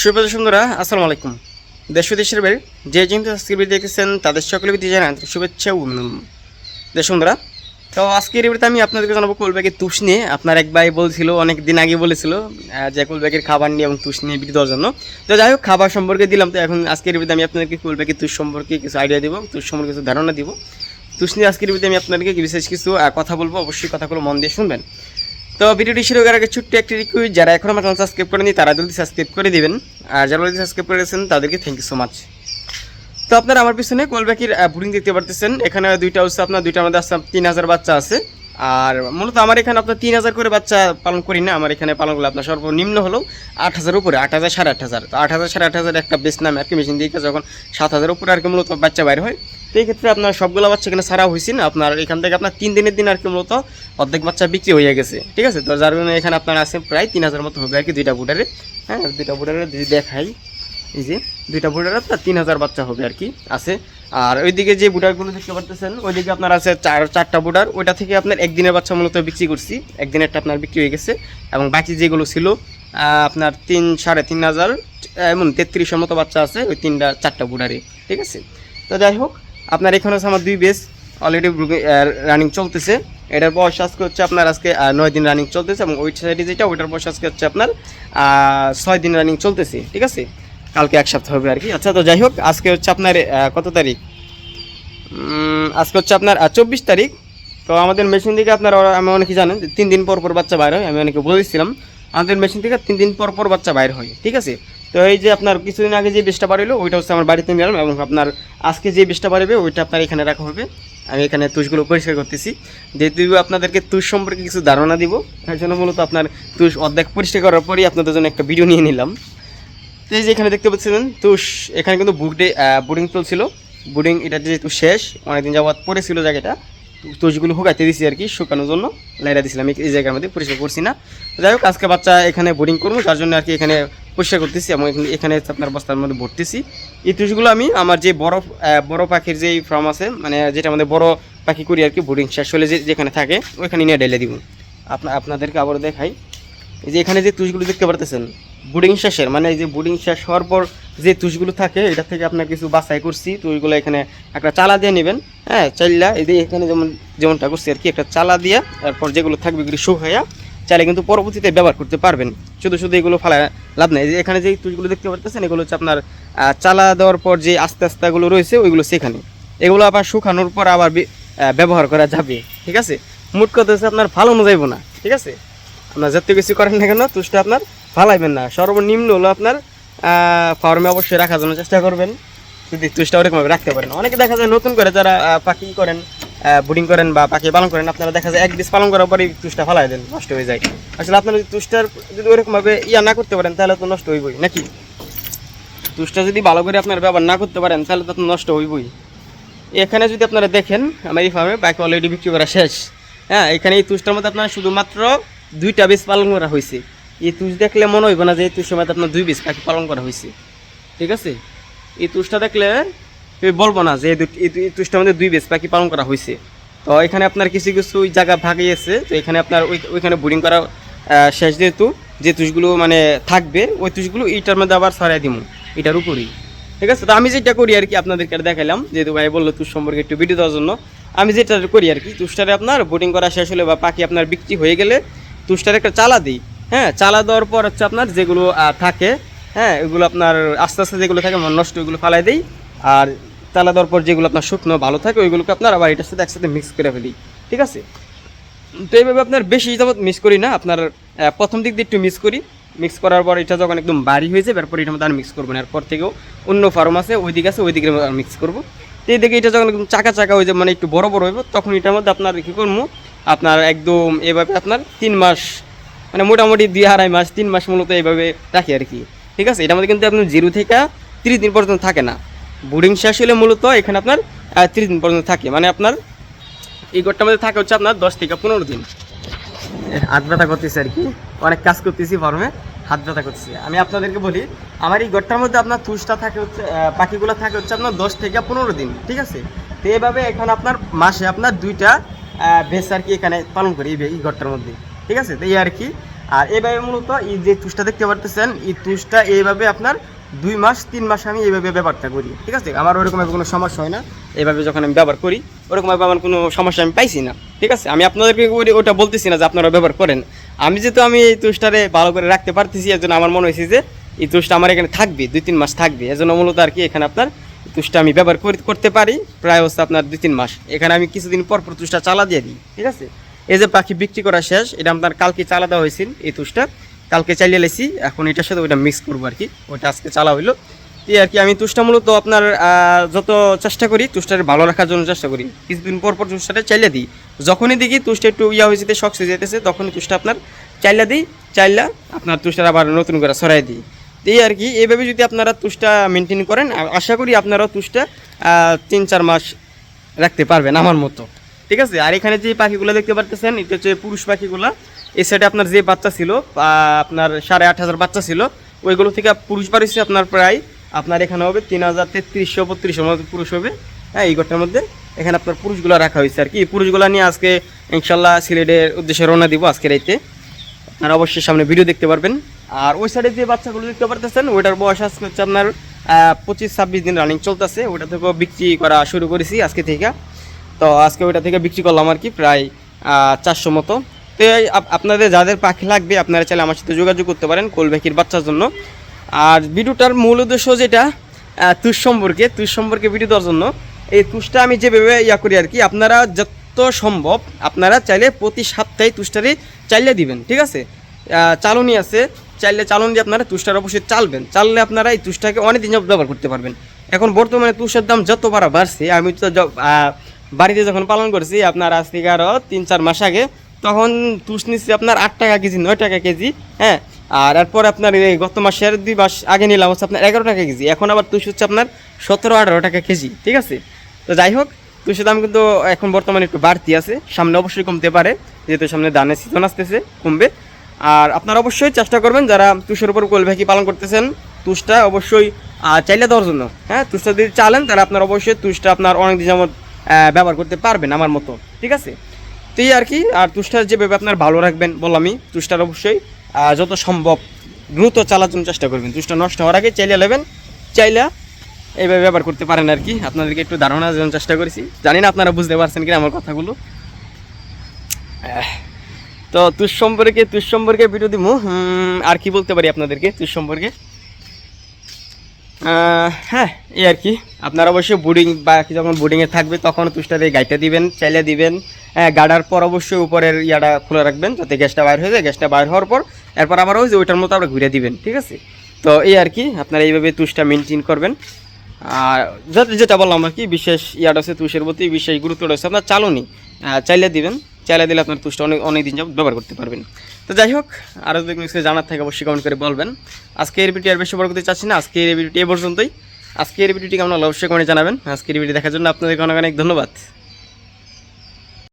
সুপ্রজ সুন্দরা আসসালামু আলাইকুম। দেশ দেশের বাইরে যে যেহেতু আজকের ভিডিও দেখেছেন, তাদের সকলে বিধি জানান শুভেচ্ছা অভিনন্দন। দেশ সুন্দরা তো আজকের ভিডিওতে আমি আপনাদেরকে জানাব কোলব্যাগের তুষ নিয়ে। আপনার এক ভাই বলছিল, অনেক দিন আগে বলেছিল যে কোলব্যাগের খাবার নিয়ে এবং তুষ নিয়ে ভিডিও দেওয়ার জন্য। তো যাই হোক, খাবার সম্পর্কে দিলাম, তো এখন আজকের ভিডিওতে আমি আপনাদেরকে কোলব্যাগের তুষ সম্পর্কে কিছু আইডিয়া দিব, তুষ সম্পর্কে কিছু ধারণা দিব। তুষ নিয়ে আজকের ভিডিওতে আমি আপনাদেরকে বিশেষ কিছু কথা বলব, অবশ্যই কথাগুলো মন দিয়ে শুনবেন। তো ভিডিওটি শুরু করার আগে ছোট্ট একটি রিকোয়েস্ট যারা এখন আমার চ্যানেল সাবস্ক্রাইব করেনি তারা জলদি সাবস্ক্রাইব করে দিবেন। আর যারা অলরেডি সাবস্ক্রাইব করে গেছেন, তাদেরকে থ্যাংক ইউ সো মাচ তো আপনারা আমার পিছনে কোলব্যাকির বুডিং দেখতে পারতেছেন। এখানে দুইটা হচ্ছে আপনার, দুইটার মধ্যে আছে তিন হাজার বাচ্চা আছে। আর মূলত আমার এখানে আপনার তিন হাজার করে বাচ্চা পালন করি না, আমার এখানে পালন করলে আপনার সর্বনিম্ন হলো আট হাজার উপরে, আট হাজার সাড়ে আট হাজার। তো আট হাজার সাড়ে আট হাজার একটা বেশ নামে আর কি মেশিন দিয়ে যখন সাত হাজার উপরে আর কি মূলত বাচ্চা বাইর হয়, তো এই ক্ষেত্রে আপনার সবগুলো বাচ্চা এখানে ছাড়া হয়েছে না, আপনার এখান থেকে আপনার তিন দিনের দিন আর কি মূলত অর্ধেক বাচ্চা বিক্রি হয়ে গেছে, ঠিক আছে? তো যার জন্য এখানে আপনার আছে প্রায় তিন হাজার মতো হবে আর কি দুইটা বুটারে হ্যাঁ দুইটা বুটারে যদি দেখাই। এই যে দুইটা বুটার আপনার তিন হাজার বাচ্চা হবে আর কি, আছে। আর ওইদিকে যে বুটারগুলো দেখতে পারতেছেন, ওইদিকে আপনার আছে চার, চারটা বুটার ওইটা থেকে আপনার একদিনের বাচ্চা মূলত বিক্রি করছি। একদিনেরটা আপনার বিক্রি হয়ে গেছে। এবং বাকি যেগুলো ছিল আপনার তিন, সাড়ে তিন হাজার, এমন তেত্রিশের মতো বাচ্চা আছে, ওই তিনটা, চারটা বুটারে ঠিক আছে? তো যাই হোক, আপনার এখানে হচ্ছে আমার দুই বেস অলরেডি রানিং চলতেছে। এটার বয়স আজকে হচ্ছে আপনার আজকে নয় দিন রানিং চলতেছে এবং ওই সাইডে যেটা, ওইটার বয়স আজকে হচ্ছে আপনার ছয় দিন রানিং চলতেছে, ঠিক আছে? কালকে এক সপ্তাহ হবে আর কি। আচ্ছা তো যাই হোক, আজকে হচ্ছে আপনার কত তারিখ? আজকে হচ্ছে আপনার চব্বিশ তারিখ। তো আমাদের মেশিন থেকে আপনার আমি অনেকে জানেন যে তিন দিন পর পর বাচ্চা বাইর হয়, আমি অনেকে বলেছিলাম আমাদের মেশিন থেকে তিন দিন পর পর বাচ্চা বাইর হয়, ঠিক আছে? তো এই যে আপনার কিছুদিন আগে যে বেশটা বাড়িলো ওইটা হচ্ছে আমার বাড়িতে নিলাম এবং আপনার আজকে যে বেশটা বাড়বে ওইটা আপনার এখানে রাখা হবে। আমি এখানে তুষগুলো পরিষ্কার করতেছি। যেহেতু আপনাদেরকে তুষ সম্পর্কে কিছু ধারণা দিব, তার জন্য মূলত আপনার তুষ অর্ধেক পরিষ্কার করার পরই আপনাদের জন্য একটা ভিডিও নিয়ে নিলাম। তো এই যে এখানে দেখতে পাচ্ছেন তুষ, এখানে কিন্তু বুডে বোর্ডিং চলছিল। বোর্ডিং এটা যেহেতু শেষ, অনেকদিন যাবৎ পড়েছিল জায়গাটা, তু- তুষগুলো শুকাইতে দিছি আর কি শুকানোর জন্য, লাইরা দিছিলাম। এই- জায়গার মধ্যে পরিষ্কার করছি না। তো যাই হোক, আজকে বাচ্চা এখানে বোর্ডিং করব তার জন্য আর কি এখানে পরিষ্কার করতেছি এবং এখানে- আপনার বস্তার মধ্যে ভরতেছি। এই তুষগুলো আমি আমার যে বড় বড় পাখির যেই ফার্ম আছে মানে যেটা আমাদের বড় পাখি করি আর কি বোর্ডিং শেষ হলে যেখানে থাকে, ওইখানে নিয়ে ঢেলে দিব। আপনা আপনাদেরকে আবার দেখাই। এই যে এখানে যে তুষগুলো দেখতে পারতেছেন বুডিং শেষের মানে এই যে বুডিং শেষ হওয়ার পর যে তুষগুলো থাকে, এটা থেকে আপনার কিছু বাছাই করছি। তো ওইগুলো এখানে একটা চালা দিয়ে নেবেন। হ্যাঁ চাইলা, এই যে এখানে যেমন, যেমনটা করছি আর কি, একটা চালা দিয়ে তারপর যেগুলো থাকবে এগুলো শুকাইয়া চাইলে কিন্তু পরবর্তীতে ব্যবহার করতে পারবেন। শুধু শুধু এগুলো ফালা লাভ নেই। যে এখানে যে তুষগুলো দেখতে পারতেছেন, এগুলো হচ্ছে আপনার চালা দেওয়ার পর যে আস্তে আস্তে এগুলো রয়েছে, ওইগুলো সেখানে। এগুলো আবার শুকানোর পর আবার ব্যবহার করা যাবে, ঠিক আছে? মুট কথা হচ্ছে আপনার ভালো অনুযায়ী না, ঠিক আছে? আপনার যত কিছু করেন না কেন, তুষটা আপনার ফালাইবেন না। সর্বনিম্ন হলো আপনার ফার্মে অবশ্যই রাখার জন্য চেষ্টা করবেন। যদি তুষটা ওরকমভাবে রাখতে পারেন। অনেকে দেখা যায় নতুন করে যারা পাখি করেন বুডিং করেন বা পাখি পালন করেন, আপনারা দেখা যায় এক দিস পালন করার পরেই তুষটা ফালাই দেন, নষ্ট হয়ে যায়। আসলে আপনারা যদি তুষটার যদি ওরকমভাবে ইয়া না করতে পারেন, তাহলে তো নষ্ট হইবই, নাকি? তুষটা যদি ভালো করে আপনারা ব্যবহার না করতে পারেন, তাহলে তো নষ্ট হইবই। এখানে যদি আপনারা দেখেন, আমার এই ফার্মে বাকি অলরেডি বিক্রি করা শেষ। হ্যাঁ এখানে এই তুষটার মধ্যে আপনার শুধুমাত্র দুইটা বীজ পালন করা হয়েছে। এই তুষ দেখলে মনে হইব না যে এই তুষের মধ্যে আপনার দুই বীজ পাখি পালন করা হয়েছে ঠিক আছে? এই তুষটা দেখলে বলব না যে এই তুষটার মধ্যে দুই বীজ পাখি পালন করা হয়েছে তো এখানে আপনার কিছু কিছু জায়গা ভাগিয়েছে, তো এখানে আপনার ওই ওইখানে বোরিং করা শেষ যেহেতু, যে তুষগুলো মানে থাকবে, ওই তুষগুলো এইটার মধ্যে আবার ছড়াই দিব এটার উপরেই। ঠিক আছে? তো আমি যেটা করি আর কি আপনাদেরকে দেখালাম যেহেতু ভাই বলল তুষ সম্পর্কে একটু ভিডিও দেওয়ার জন্য, আমি যেটা করি আর কি তুষটারে আপনার বোটিং করা শেষ হলে বা পাখি আপনার বিক্রি হয়ে গেলে তুষটারে একটা চালা দিই। হ্যাঁ চালা দেওয়ার পর হচ্ছে আপনার যেগুলো থাকে হ্যাঁ এগুলো আপনার আস্তে আস্তে যেগুলো থাকে নষ্ট ওইগুলো ফালাই দিই। আর চালা দেওয়ার পর যেগুলো আপনার শুকনো, ভালো থাকে, ওইগুলোকে আপনার আবার এটার সাথে একসাথে মিক্স করে ফেলি। ঠিক আছে? তো এইভাবে আপনার বেশি যাবত মিক্স করি না, আপনার প্রথম দিক দিয়ে একটু মিক্স করি। মিক্স করার পর এটা যখন একদম বাড়ি হয়ে যাবে, এরপর মধ্যে আর মিক্স করব না। এরপর থেকেও অন্য ফার্ম আছে ওই দিকে আছে ওই দিকে মিক্স করব। তো এই দিকে এটা যখন একদম চাকা চাকা হয়ে যাবে মানে একটু বড় বড় হইব, তখন এটার মধ্যে আপনার কী করব, আপনার একদম এভাবে আপনার তিন মাস মানে মোটামুটি দুই আড়াই মাস, তিন মাস মূলত এইভাবে রাখি আর কি। ঠিক আছে? এটার মধ্যে কিন্তু আপনার জিরো থেকে তিরিশ দিন পর্যন্ত থাকে না। বোর্ডিং শেষ হলে মূলত এখানে আপনার তিরিশ দিন পর্যন্ত থাকে। মানে আপনার এই ঘরটার মধ্যে থাকে হচ্ছে আপনার দশ থেকে পনেরো দিন। হাত ব্যথা করতেছি আর কি। অনেক কাজ করতেছি ফার্মে, হাত ব্যথা করতেছি। আমি আপনাদেরকে বলি, আমার এই ঘরটার মধ্যে আপনার তুষটা থাকে হচ্ছে পাখিগুলো থাকে হচ্ছে আপনার দশ থেকে পনেরো দিন। ঠিক আছে? তো এইভাবে এখন আপনার মাসে আপনার দুইটা বেশ আর কি এখানে পালন করি এই ঘরটার মধ্যে। ঠিক আছে? তো এই আর কি। আর এইভাবে মূলত এই যে তুষটা দেখতে পারতেছেন, এই তুষটা এইভাবে আপনার দুই মাস, তিন মাস আমি এইভাবে ব্যবহারটা করি, ঠিক আছে? আমার ওরকমভাবে কোনো সমস্যা হয় না। এইভাবে যখন আমি ব্যবহার করি ওরকমভাবে আমার কোনো সমস্যা আমি পাইছি না, ঠিক আছে? আমি আপনাদেরকে ওটা বলতেছি না যে আপনারা ব্যবহার করেন। আমি যেহেতু আমি এই তুষটারে ভালো করে রাখতে পারতেছি এর জন্য আমার মনে হয়েছে যে এই তুষটা আমার এখানে থাকবে, দুই, তিন মাস থাকবে। এজন্য মূলত আর কি এখানে আপনার তুষটা আমি ব্যবহার করি- করতে পারি। প্রায় হচ্ছে আপনার দুই, তিন মাস। এখানে আমি কিছুদিন পর পর তুষটা চালা দিয়ে দিই, ঠিক আছে? এই যে পাখি বিক্রি করা শেষ, এটা আপনার কালকে চালা দেওয়া হয়েছিল এই তুষটা। কালকে চালিয়ে লেছি, এখন এটার সাথে ওইটা মিক্স করব আর কি। ওইটা আজকে চালা হইল। এই আর কি, আমি তুষটা মূলত আপনার যত চেষ্টা করি তুষটারে ভালো রাখার জন্য চেষ্টা করি। কিছুদিন পর পর তুষটাটা চালিয়ে দিই। যখনই দেখি তুষটা একটু ইয়া হয়ে যেতে শক্স হয়ে যেতেছে, তখনই তুষটা আপনার চাইলা দিই, চাইলা আপনার তুষটা আবার নতুন করে সরাই দিই। এই আর কি, এইভাবে যদি আপনারা তুষটা মেনটেন করেন আশা করি আপনারাও তুষটা তিন চার মাস রাখতে পারবেন আমার মতো। ঠিক আছে? আর এখানে যে পাখিগুলো দেখতে পারতেছেন, এটা হচ্ছে পুরুষ পাখিগুলো। এই সাইডে আপনার যে বাচ্চা ছিল আপনার সাড়ে আট হাজার বাচ্চা ছিল, ওইগুলো থেকে পুরুষ বার আপনার প্রায়, আপনার এখানে হবে তিন হাজার তেত্রিশশো বত্রিশশোর মতো পুরুষ হবে। হ্যাঁ এই ঘরটার মধ্যে এখানে আপনার পুরুষগুলো রাখা হয়েছে আর কি। পুরুষগুলো নিয়ে আজকে ইনশাল্লাহ সিলেটের উদ্দেশ্যে রওনা দিব আজকে রাইতে। আর অবশ্যই সামনে ভিডিও দেখতে পারবেন। আর ওই সাইডে যে বাচ্চাগুলো দেখতে পারতেছেন, ওইটার বয়স আজকে হচ্ছে আপনার পঁচিশ ছাব্বিশ দিন রানিং চলতেছে। ওটা থেকেও বিক্রি করা শুরু করেছি আজকে থেকে। তো আজকে ওইটা থেকে বিক্রি করলাম আর কি প্রায় চারশো মতো। তো আপনাদের যাদের পাখি লাগবে, আপনারা চাইলে আমার সাথে যোগাযোগ করতে পারেন কোলবেকির বাচ্চার জন্য। আর ভিডিওটার মূল উদ্দেশ্য যেটা তুষ সম্পর্কে তুষ সম্পর্কে ভিডিও দেওয়ার জন্য। এই তুষটা আমি যেভাবে ইয়া করি আর কি, আপনারা যত সম্ভব আপনারা চাইলে প্রতি সপ্তাহে তুষটারে চাইলে দিবেন, ঠিক আছে? চালনি আছে, চাইলে চালন দিয়ে আপনারা তুষটার অবশ্যই চালবেন। চাললে আপনারা এই তুষটাকে অনেক দিন ব্যবহার করতে পারবেন। এখন বর্তমানে তুষের দাম যত বাড়া বাড়ছে, আমি তো বাড়িতে যখন পালন করছি, আপনার আজ থেকে আরও তিন, চার মাস আগে, তখন তুষ নিচ্ছি আপনার আট টাকা কেজি, নয় টাকা কেজি হ্যাঁ? আর এরপর আপনার এই গত মাসের দুই মাস আগে নিলাম হচ্ছে আপনার এগারো টাকা কেজি, এখন আবার তুষ হচ্ছে আপনার সতেরো, আঠারো টাকা কেজি, ঠিক আছে? তো যাই হোক, তুষের দাম কিন্তু এখন বর্তমানে একটু বাড়তি আছে, সামনে অবশ্যই কমতে পারে, যেহেতু সামনে ধানের সিজন আসতেছে, কমবে। আর আপনারা অবশ্যই চেষ্টা করবেন, যারা তুষের উপর কোল ভ্যাকি পালন করতেছেন, তুষটা অবশ্যই চাইলে দেওয়ার জন্য হ্যাঁ? তুষটা যদি চালেন, তাহলে আপনার অবশ্যই তুষটা আপনার অনেক দিন যেমন ব্যবহার করতে পারবেন আমার মতো, ঠিক আছে? তো এই আর কি, আর তুষটার যেভাবে আপনার ভালো রাখবেন বললামই তুষটার অবশ্যই যত সম্ভব দ্রুত চালার জন্য চেষ্টা করবেন। তুষটা নষ্ট হওয়ার আগে চাইলে নেবেন, চাইলে এইভাবে ব্যবহার করতে পারেন আর কি। আপনাদেরকে একটু ধারণা দেওয়ার চেষ্টা করেছি। জানি না আপনারা বুঝতে পারছেন কিনা আমার কথাগুলো। তো তুষ সম্পর্কে তুষ সম্পর্কে ভিডিও দিব আর কি বলতে পারি আপনাদেরকে, তুষ সম্পর্কে? হ্যাঁ এই আর কি। আপনারা অবশ্যই বোর্ডিং বা যখন বোর্ডিংয়ে থাকবে, তখন তুষটাতে গাইটা দিবেন, চাইলে দিবেন। গাডার পর অবশ্যই উপরের ইয়াটা খুলে রাখবেন, যাতে গ্যাসটা বাইর হয়ে যায়। গ্যাসটা বাইর হওয়ার পর এরপর আবার ওই যে ওইটার মতো আবার ঘুরে দিবেন, ঠিক আছে? তো এই আর কি, আপনারা এইভাবে তুষটা মেনটেন করবেন। আর যেটা বললাম আর কি, বিশেষ ইয়াটা হচ্ছে তুষের প্রতি, বিশেষ গুরুত্ব রয়েছে আপনার চালনি চাইলে দিবেন। চাইলে দিলে আপনার তুষটা অনেক অনেক দিন যাবত ব্যবহার করতে পারবেন। তো যাই হোক আরও যদি কোনো কিছু জানার থাকে, অবশ্যই কমেন্ট করে বলবেন। আজকে এর ভিডিওটি আর বেশি বড় করতে চাচ্ছি না, আজকে এর ভিডিওটি এ পর্যন্তই। আজকে এর ভিডিওটি কেমন অবশ্যই কমেন্টে জানাবেন। আজকের ভিডিও দেখার জন্য আপনাদেরকে অনেক অনেক ধন্যবাদ।